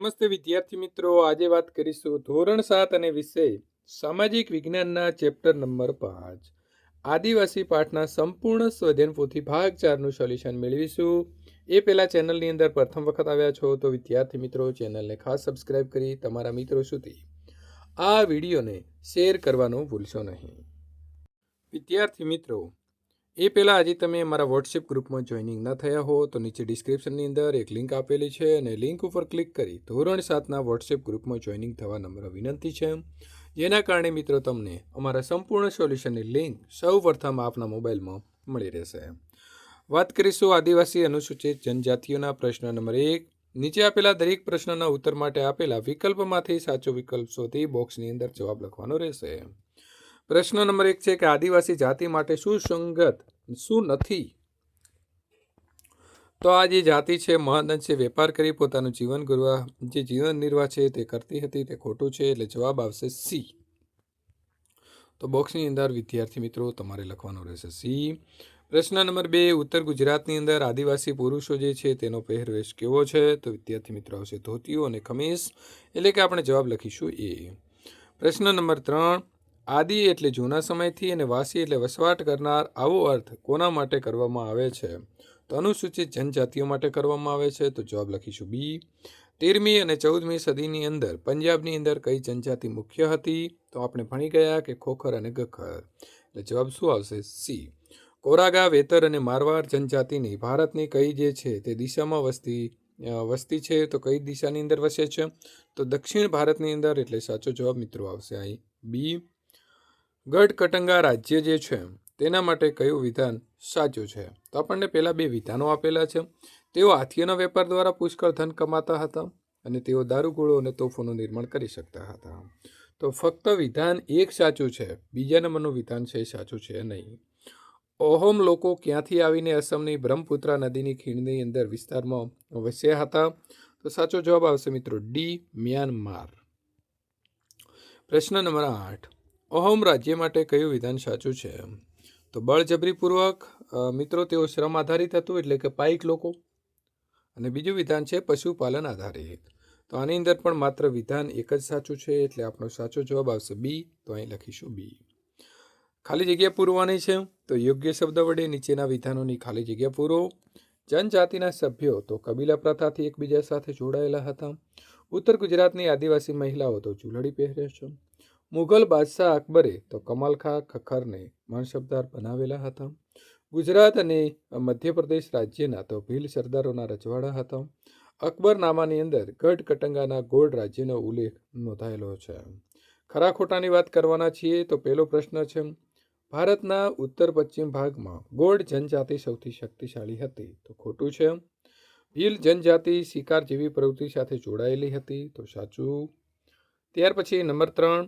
નમસ્તે વિદ્યાર્થી મિત્રો, આજે વાત કરીશું ધોરણ સાત અને વિષય સામાજિક વિજ્ઞાનના ચેપ્ટર નંબર પાંચ. આદિવાસી પાઠના સંપૂર્ણ સ્વધ્યન પોથી ભાગ ચારનું સોલ્યુશન મેળવીશું. એ પહેલાં ચેનલની અંદર પ્રથમ વખત આવ્યા છો તો વિદ્યાર્થી મિત્રો, ચેનલને ખાસ સબસ્ક્રાઇબ કરી તમારા મિત્રો સુધી આ વિડીયોને શેર કરવાનું ભૂલશો નહીં. વિદ્યાર્થી મિત્રો એ પહેલાં આજે તમે અમારા વોટ્સએપ ગ્રુપમાં જોઈનિંગ ન થયા હો, તો નીચે ડિસ્ક્રિપ્શનની અંદર એક લિંક આપેલી છે અને લિંક ઉપર ક્લિક કરી ધોરણ સાતના વોટ્સએપ ગ્રુપમાં જોઈનિંગ થવા નમ્ર વિનંતી છે. જેના કારણે મિત્રો તમને અમારા સંપૂર્ણ સોલ્યુશનની લિંક સૌ પ્રથમ આપના મોબાઈલમાં મળી રહેશે. વાત કરીશું આદિવાસી અનુસૂચિત જનજાતિઓના પ્રશ્ન નંબર એક. નીચે આપેલા દરેક પ્રશ્નના ઉત્તર માટે આપેલા વિકલ્પમાંથી સાચો વિકલ્પ શોધી બોક્સની અંદર જવાબ લખવાનો રહેશે. પ્રશ્ન નંબર એક છે કે આદિવાસી જાતિ માટે સુસંગત, શું નથી? તો આ જે જાતિ છે મહદઅંશે વેપાર કરી પોતાનું જીવન ગુરવા, જે જીવન નિર્વાહ છે તે કરતી હતી, તે ખોટું છે, એટલે જવાબ આવશે સી. તો બોક્સની અંદર, વિદ્યાર્થી મિત્રો, તમારે લખવાનું રહેશે સી. પ્રશ્ન નંબર બે, ઉત્તર ગુજરાતની અંદર આદિવાસી પુરુષો જે છે, તેનો પહેરવેશ કેવો છે? તો વિદ્યાર્થી મિત્રો, આવશે ધોતીઓ અને ખમીસ એટલે કે આપણે જવાબ લખીશું એ. પ્રશ્ન નંબર ત્રણ આદિ એટલે જૂના સમયથી અને વાસી એટલે વસવાટ કરનાર આવો અર્થ કોના માટે કરવામાં આવે છે? તો અનુસૂચિત જનજાતિઓ માટે કરવામાં આવે છે. તો જવાબ લખીશું બી. તેરમી અને ચૌદમી સદીની અંદર પંજાબની અંદર કઈ જનજાતિ મુખ્ય હતી? તો આપણે ભણી ગયા કે ખોખર અને ગખર. એટલે જવાબ શું આવશે? સી. કોરાગા, વેતર અને મારવાડ જનજાતિની ભારતની કઈ જે છે તે દિશામાં વસ્તી વસ્તી છે? તો કઈ દિશાની અંદર વસે છે? તો દક્ષિણ ભારતની અંદર એટલે સાચો જવાબ મિત્રો આવશે અહીં બી. ગઢ કટંગા રાજ્ય જે છે, તેના માટે કયું વિધાન સાચું છે? તો આપણને પહેલાં બે વિધાનો આપેલા છે. તેઓ હાથીઓના વેપાર દ્વારા પુષ્કળ ધન કમાતા હતા અને તેઓ દારૂગોળો અને તોફોનું નિર્માણ કરી શકતા હતા. તો ફક્ત વિધાન એક સાચું છે, બીજા નંબરનું વિધાન છે, સાચું છે નહીં. ઓહોમ લોકો ક્યાંથી આવીને અસમની બ્રહ્મપુત્રા નદીની ખીણની અંદર વિસ્તારમાં વસ્યા હતા? તો સાચો જવાબ આવશે મિત્રો ડી, મ્યાનમાર. પ્રશ્ન નંબર આઠ. અહોમ રાજ્ય માટે કયું વિધાન સાચું છે? તો બળજબરીપૂર્વક મિત્રો, તેઓ શ્રમ આધારિત હતું એટલે કે પાઇક લોકો. અને બીજું વિધાન છે પશુપાલન આધારિત. તો આની અંદર પણ માત્ર વિધાન એક જ સાચું છે એટલે આપણો સાચો જવાબ આવશે બી. તો અહીં લખીશું બી. ખાલી જગ્યા પૂરવાની છે. તો યોગ્ય શબ્દ વડે નીચેના વિધાનોની ખાલી જગ્યા પૂરો. જનજાતિના સભ્યો તો કબીલા પ્રથાથી એકબીજા સાથે જોડાયેલા હતા. ઉત્તર ગુજરાતની આદિવાસી મહિલાઓ તો ચૂલડી પહેરે છે. મુઘલ બાદશાહ અકબરે તો કમાલખા ખખરને માનશબદાર બનાવેલા હતા. ગુજરાત અને મધ્યપ્રદેશ રાજ્યના તો ભીલ સરદારોના રજવાડા હતા. અકબરનામાની અંદર ગઢ કટંગાના ગોળ રાજ્યનો ઉલ્લેખ નોંધાયેલો છે. ખરા ખોટાની વાત કરવાના છીએ તો પહેલો પ્રશ્ન છે, ભારતના ઉત્તર પશ્ચિમ ભાગમાં ગોળ જનજાતિ સૌથી શક્તિશાળી હતી તો ખોટું છે? ભીલ જનજાતિ શિકાર જેવી પ્રવૃત્તિ સાથે જોડાયેલી હતી તો સાચું? ત્યાર પછી નંબર ત્રણ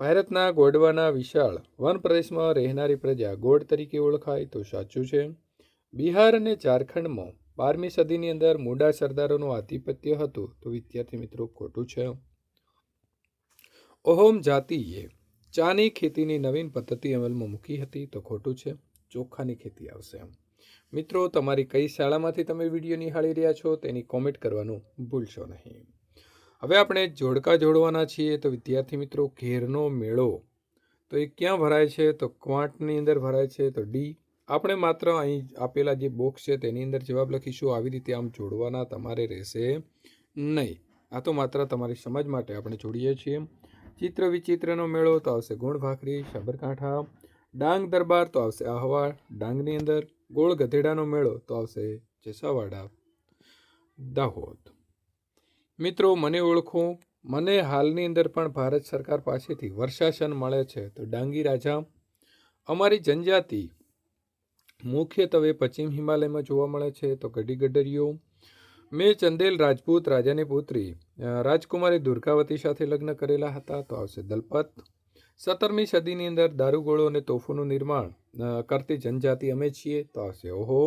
ભારતના ગોડવાના વિશાળ વન પ્રદેશમાં રહેનારી પ્રજા ગોડ તરીકે ઓળખાય તો સાચું છે. બિહાર અને ઝારખંડમાં બારમી સદીની અંદર મોડા સરદારોનું આધિપત્ય હતું તો વિદ્યાર્થી મિત્રો ખોટું છે. ઓહોમ જાતિએ ચાની ખેતીની નવીન પદ્ધતિ અમલમાં મૂકી હતી તો ખોટું છે. ચોખાની ખેતી આવશે. મિત્રો, તમારી કઈ શાળામાંથી તમે વીડિયો નિહાળી રહ્યા છો તેની કોમેન્ટ કરવાનું ભૂલશો નહીં. હવે આપણે જોડકા જોડવાના છીએ તો વિદ્યાર્થી મિત્રો ઘેરનો મેળો. તો એ ક્યાં ભરાય છે? તો ક્વાંટની અંદર ભરાય છે. તો ડી, આપણે માત્ર અહીં આપેલા જે બોક્સ છે તેની અંદર જવાબ લખીશું. આવી રીતે આમ જોડવાના તમારે રહેશે નહીં. આ તો માત્ર તમારી સમજ માટે આપણે જોડીએ છીએ. ચિત્ર વિચિત્રનો મેળો તો આવશે ગુણ ભાખરી, સાબરકાંઠા. ડાંગ દરબાર તો આવશે આહવા. ડાંગની અંદર ગોળ ગધેડાનો મેળો તો આવશે જેસાવાડા. દાહોદ. મિત્રો, મને ઓળખો, મને હાલની અંદર પણ ભારત સરકાર પાસેથી વર્ષાસન મળે છે. તો ડાંગી રાજા, અમારી જનજાતિ મુખ્યત્વે પશ્ચિમ હિમાલયમાં જોવા મળે છે. તો ગઢી ગઢરીઓ મેં ચંદેલ રાજપૂત રાજાની પુત્રી રાજકુમારી દુર્ગાવતી સાથે લગ્ન કરેલા હતા. તો આવશે દલપત. સત્તરમી સદીની અંદર દારૂગોળો અને તોફોનું નિર્માણ કરતી જનજાતિ અમે છીએ. તો આવશે ઓહો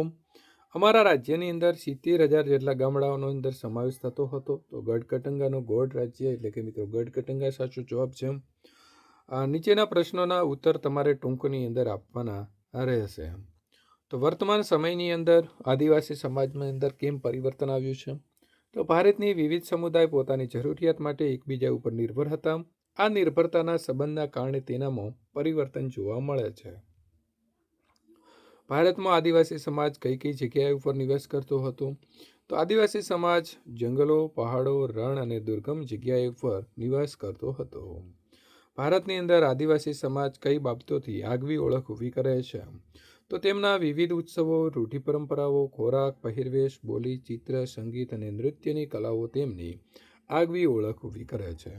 અમારા રાજ્યની અંદર સિત્તેર હજાર જેટલા ગામડાઓનો અંદર સમાવેશ થતો હતો. તો ગઢકટંગાનો ગોળ રાજ્ય, એટલે કે મિત્રો ગઢકટંગા સાચો જવાબ છે નીચેના પ્રશ્નોના ઉત્તર તમારે ટૂંકની અંદર આપવાના રહેશે તો વર્તમાન સમયની અંદર આદિવાસી સમાજમાં અંદર કેમ પરિવર્તન આવ્યું છે? તો ભારતની વિવિધ સમુદાય પોતાની જરૂરિયાત માટે એકબીજા ઉપર નિર્ભર હતા આ નિર્ભરતાના સંબંધના કારણે તેનામાં પરિવર્તન જોવા મળે છે. ભારતમાં આદિવાસી સમાજ કઈ કઈ જગ્યાએ ઉપર નિવાસ કરતો હતો? તો આદિવાસી સમાજ જંગલો, પહાડો, રણ અને દુર્ગમ જગ્યાએ ઉપર નિવાસ કરતો હતો. ભારતની અંદર આદિવાસી સમાજ કઈ બાબતોથી આગવી ઓળખ ઊભી કરે છે? તો તેમના વિવિધ ઉત્સવો, રૂઢિ પરંપરાઓ, ખોરાક, પહેરવેશ, બોલી, ચિત્ર, સંગીત અને નૃત્યની કલાઓ તેમની આગવી ઓળખ ઊભી કરે છે.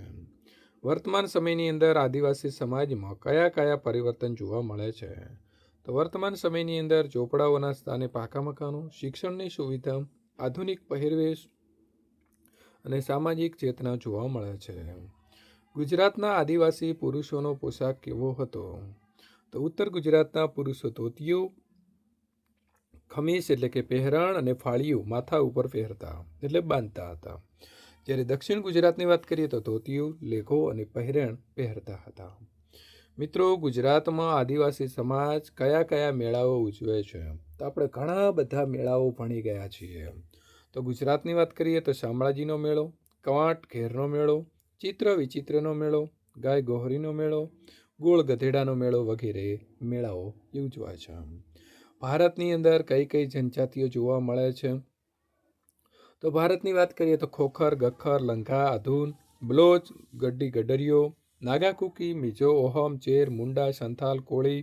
વર્તમાન સમયની અંદર આદિવાસી સમાજમાં કયા કયા પરિવર્તન જોવા મળે છે? તો વર્તમાન સમયની અંદર ઝોપડાઓના સ્થાને પાકા મકાનો, શિક્ષણની સુવિધા, આધુનિક પહેરવેશ અને સામાજિક ચેતના જોવા મળે છે. ગુજરાતના આદિવાસી પુરુષોનો પોશાક કેવો હતો? તો ઉત્તર ગુજરાતના પુરુષો ધોતીઓ, ખમીસ એટલે કે પહેરણ અને ફાળીઓ માથા ઉપર પહેરતા એટલે બાંધતા હતા. જ્યારે દક્ષિણ ગુજરાતની વાત કરીએ તો ધોતીઓ લેઘો અને પહેરણ પહેરતા હતા. મિત્રો, ગુજરાતમાં આદિવાસી સમાજ કયા કયા મેળાઓ ઉજવે છે? તો આપણે ઘણા બધા મેળાઓ ભણી ગયા છીએ. તો ગુજરાતની વાત કરીએ તો શામળાજીનો મેળો, કવાંટ ઘેરનો મેળો, ચિત્ર વિચિત્રનો મેળો, ગાય ગોહરીનો મેળો, ગોળ ગધેડાનો મેળો વગેરે મેળાઓ ઉજવાય છે. ભારતની અંદર કઈ કઈ જનજાતિઓ જોવા મળે છે? તો ભારતની વાત કરીએ તો ખોખર ગખર લંઘા અધૂન બ્લોચ, ગડ્ડી ગડરિયો નાગાકુકી, મિઝો, ઓહમ, ચેર, મુંડા, સંથાલ, કોળી,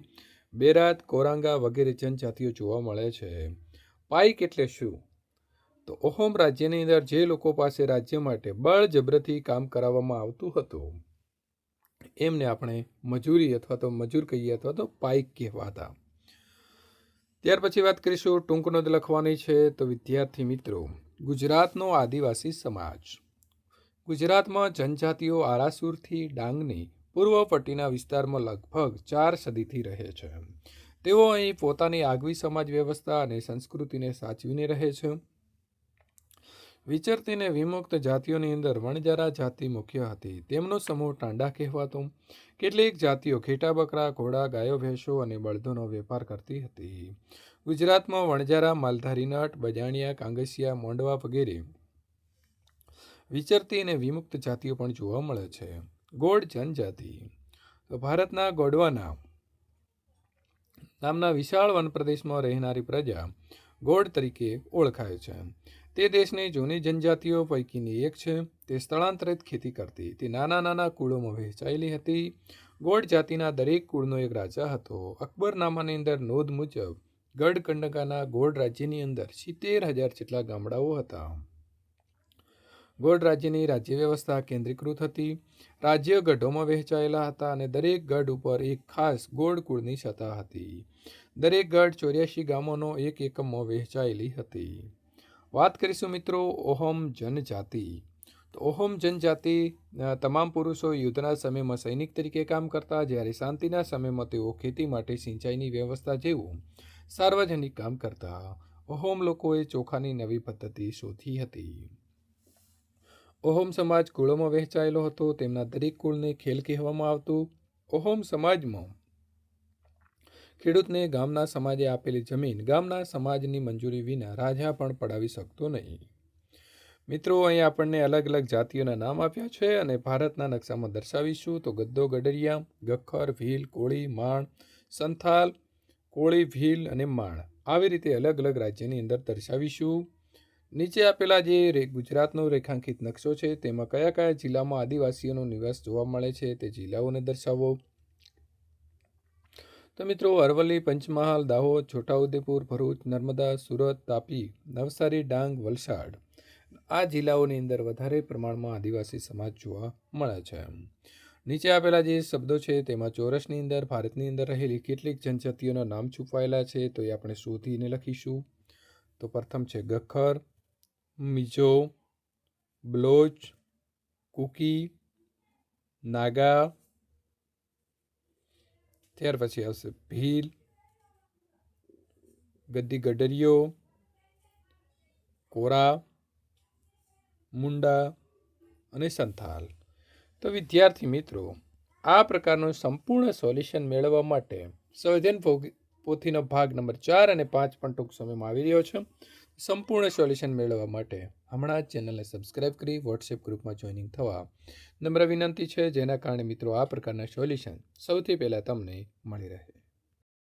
બેરાત, કોરાંગા વગેરે જનજાતિઓ જોવા મળે છે. પાઇક એટલે શું? તો ઓહોમ રાજ્યની અંદર જે લોકો પાસે રાજ્ય માટે બળજબરથી કામ કરાવવામાં આવતું હતું, એમને આપણે મજૂરી અથવા તો મજૂર કહીએ અથવા તો પાઇક કહેવાતા. ત્યાર પછી વાત કરીશું ટૂંક નોંધ લખવાની છે. તો વિદ્યાર્થી મિત્રો, ગુજરાતનો આદિવાસી સમાજ. ગુજરાતમાં જનજાતિઓ આરાસુરથી ડાંગની પૂર્વ પટ્ટીના વિસ્તારમાં લગભગ ચાર સદીથી રહે છે. તેઓ અહીં પોતાની આગવી સમાજ વ્યવસ્થા અને સંસ્કૃતિને સાચવીને રહે છે. વિચરતીને વિમુક્ત જાતિઓની અંદર વણજારા જાતિ મુખ્ય હતી. તેમનો સમૂહ ટાંડા કહેવાતો. કેટલીક જાતિઓ ઘેટા બકરા, ઘોડા, ગાયો, ભેંસો અને બળદોનો વેપાર કરતી હતી. ગુજરાતમાં વણજારા માલધારી નટ, બજાણિયા, કાંગસિયા, મોંડવા વગેરે વિચરતી અને વિમુક્ત જાતિઓ પણ જોવા મળે છે. ગોળ જનજાતિ. તો ભારતના ગોડવાના નામના વિશાળ વનપ્રદેશમાં રહેનારી પ્રજા ગોળ તરીકે ઓળખાય છે. તે દેશની જૂની જનજાતિઓ પૈકીની એક છે. તે સ્થળાંતરિત ખેતી કરતી, તે નાના નાના કુળોમાં વહેંચાયેલી હતી. ગોળ જાતિના દરેક કુળનો એક રાજા હતો. અકબરનામાની અંદર નોંધ મુજબ ગઢ કંડકાના ગોળ રાજ્યની અંદર સિત્તેર હજાર જેટલા ગામડાઓ હતા. ગોળ રાજ્યની રાજ્ય વ્યવસ્થા કેન્દ્રીકૃત હતી. રાજ્ય ગઢોમાં વહેંચાયેલા હતા અને દરેક ગઢ ઉપર એક ખાસ ગોળ કુળની સત્તા હતી. દરેક ગઢ ચોર્યાસી ગામોનો એક એકમમાં વહેંચાયેલી હતી. વાત કરીશું મિત્રો ઓહમ જનજાતિ. તો ઓહમ જનજાતિ તમામ પુરુષો યુદ્ધના સમયમાં સૈનિક તરીકે કામ કરતા, જ્યારે શાંતિના સમયમાં તેઓ ખેતી માટે સિંચાઈની વ્યવસ્થા જેવું સાર્વજનિક કામ કરતા. ઓહોમ લોકોએ ચોખાની નવી પદ્ધતિ શોધી હતી. ઓહોમ સમાજ કુળોમાં વહેંચાયેલો હતો, તેમના દરેક કુળને ખેલ કહેવામાં આવતું. ઓહોમ સમાજમાં ખેડૂતને ગામના સમાજે આપેલી જમીન, ગામના સમાજની મંજૂરી વિના રાજા પણ પડાવી શકતો નહીં. મિત્રો, અહીં આપણને અલગ અલગ જાતિઓના નામ આપ્યા છે અને ભારતના નકશામાં દર્શાવીશું. તો ગદ્દો, ગડરિયા ગખર ભીલ, કોળી, માણ, સંથાલ, કોળી, ભીલ અને માણ. આવી રીતે અલગ અલગ રાજ્યની અંદર દર્શાવીશું. નીચે આપેલા જે ગુજરાતનો રેખાંકિત નકશો છે, તેમાં કયા કયા જિલ્લામાં આદિવાસીઓનો નિવાસ જોવા મળે છે તે જિલ્લાઓને દર્શાવો. તો મિત્રો, અરવલ્લી, પંચમહાલ, દાહોદ, છોટાઉદેપુર, ભરૂચ, નર્મદા, સુરત, તાપી, નવસારી, ડાંગ, વલસાડ આ જિલ્લાઓની અંદર વધારે પ્રમાણમાં આદિવાસી સમાજ જોવા મળે છે. નીચે આપેલા જે શબ્દો છે તેમાં ચોરસની અંદર, ભારતની અંદર રહેલી કેટલીક જનજાતિઓના નામ છુપાયેલા છે, તો એ આપણે શોધીને લખીશું. તો પ્રથમ છે ગખર મિજો, બ્લોચ, કુકી, નાગા. ત્યાર પછી આવશે ભીલ, ગદ્દી ગડરિયો કોરા, મુંડા અને સંથાલ. તો વિદ્યાર્થી મિત્રો, આ પ્રકારનું સંપૂર્ણ સોલ્યુશન મેળવવા માટે સંવેદન પોથીનો ભાગ નંબર ચાર અને પાંચ પણ ટૂંક સમયમાં આવી રહ્યો છે. સંપૂર્ણ સોલ્યુશન મેળવવા માટે હમણાં જ ચેનલને સબસ્ક્રાઇબ કરી વોટ્સએપ ગ્રુપમાં જોઈનિંગ થવા નમ્ર વિનંતી છે, જેના કારણે મિત્રો આ પ્રકારના સોલ્યુશન સૌથી પહેલાં તમને મળી રહે.